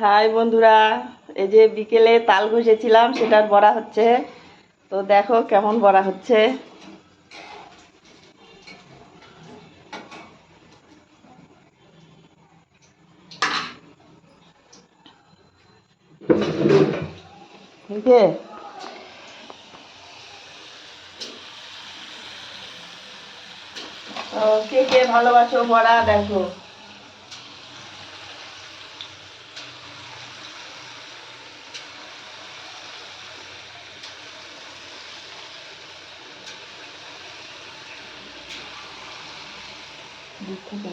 High বন্ধুরা, এই যে বিকেলে তাল ঘষেছিলাম, সেটার বড়া হচ্ছে। তো দেখো কেমন বড়া হচ্ছে। কে কে ভালোবাসো বড়া, দেখো। থাকে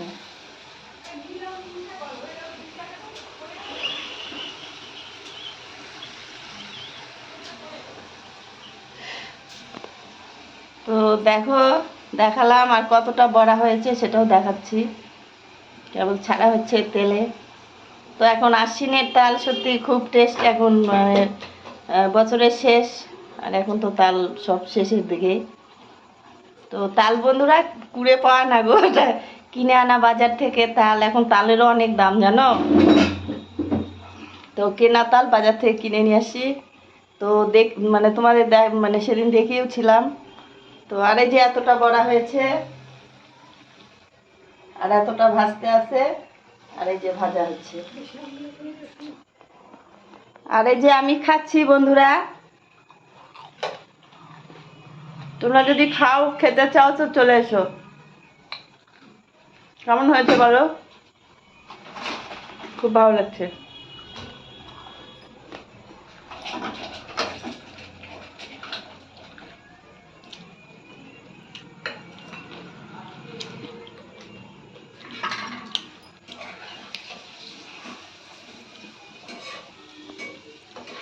তো দেখো দেখালাম আর কতটা বড়া হয়েছে সেটাও দেখাচ্ছি। কেবল ছাড়া হচ্ছে তেলে। তো এখন আশ্বিনের তাল সত্যি খুব টেস্ট এখন মানে, বছরের শেষ। আর এখন তো তাল সব শেষের দিকে। তো তাল বন্ধুরা কুড়ে পাওয়া না গো কিনে আনা বাজার থেকে তাল এখন তালেরও অনেক দাম, জানো? তো কেনা তাল বাজার থেকে কিনে নিয়ে আসি। তো দেখ মানে তোমাদের মানে সেদিন দেখিয়েওছিলাম তো আর এই যে এতটা বড়া হয়েছে, আর এতটা ভাজতে আছে, আর এই যে ভাজা হচ্ছে। আর এই যে আমি খাচ্ছি, বন্ধুরা। তোমরা যদি খাও, খেতে চাও, তো চলে এসো। কেমন হয়েছে বলো? খুব ভালো লাগছে।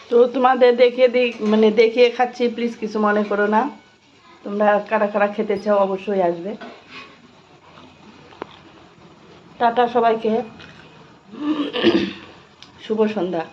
তো তোমাদের দেখে দিই মানে দেখিয়ে খাচ্ছি প্লিজ কিছু মনে করো না। তোমরা কারা কারা খেতে চাও অবশ্যই আসবে। টাটা সবাইকে। শুভ সন্ধ্যা।